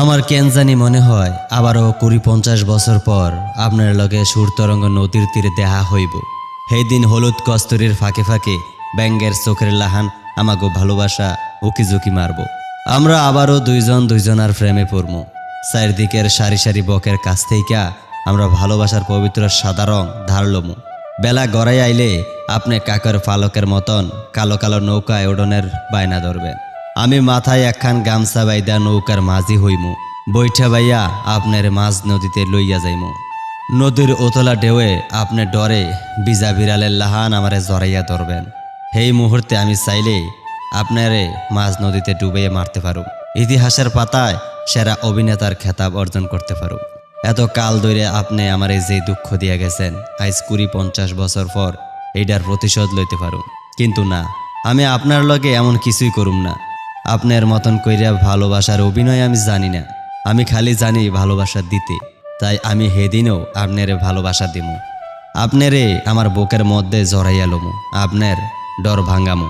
আমার কেন জানি মনে হয় আবারও কুড়ি পঞ্চাশ বছর পর আপনার লগে সুরতরঙ্গ নদীর তীরে দেহা হইব। সেই দিন হলুদ কস্তুরির ফাঁকে ফাঁকে ব্যাঙ্গের চোখের লাহান আমাকে ভালোবাসা উকি ঝুঁকি মারব। আমরা আবারও দুইজন দুইজনার ফ্রেমে পড়ব। চারিদিকের সারি সারি বকের কাছ থেকে আমরা ভালোবাসার পবিত্র সাদা রং ধার ধারলমু বেলা গড়াই আইলে আপনি কাকের ফালকের মতন কালো কালো নৌকায় ওডনের বায়না ধরবেন। আমি মাথায় একখান গামছা বাইদা নৌকার মাঝি হইমু। বৈঠা বাইয়া আপনার মাঝ নদীতে লইয়া যাইমু। নদীর ওতলা ঢেউয়ে আপনি ডরে বিজা বিড়ালের লাহান আমারে জড়াইয়া ধরবেন। সেই মুহূর্তে আমি চাইলে আপনারে মাঝ নদীতে ডুবিয়ে মারতে পারো। ইতিহাসের পাতায় সেরা অভিনেতার খেতাব অর্জন করতে পারো। এত কাল ধরে আপনি আমার এই যে দুঃখ দিয়া গেছেন আজ কুড়ি পঞ্চাশ বছর পর এইটার প্রতিশোধ লইতে পারো। কিন্তু না, আমি আপনার লগে এমন কিছুই করুম না। আপনার মতন কইরা ভালোবাসার অভিনয় আমি জানি না। আমি খালি জানি ভালোবাসা দিতে। তাই আমি হেদিনও আপনারে ভালোবাসা দিমু। আপনারে আমার বুকের মধ্যে জড়াইয়া লমু। আপনার ডর ভাঙ্গামু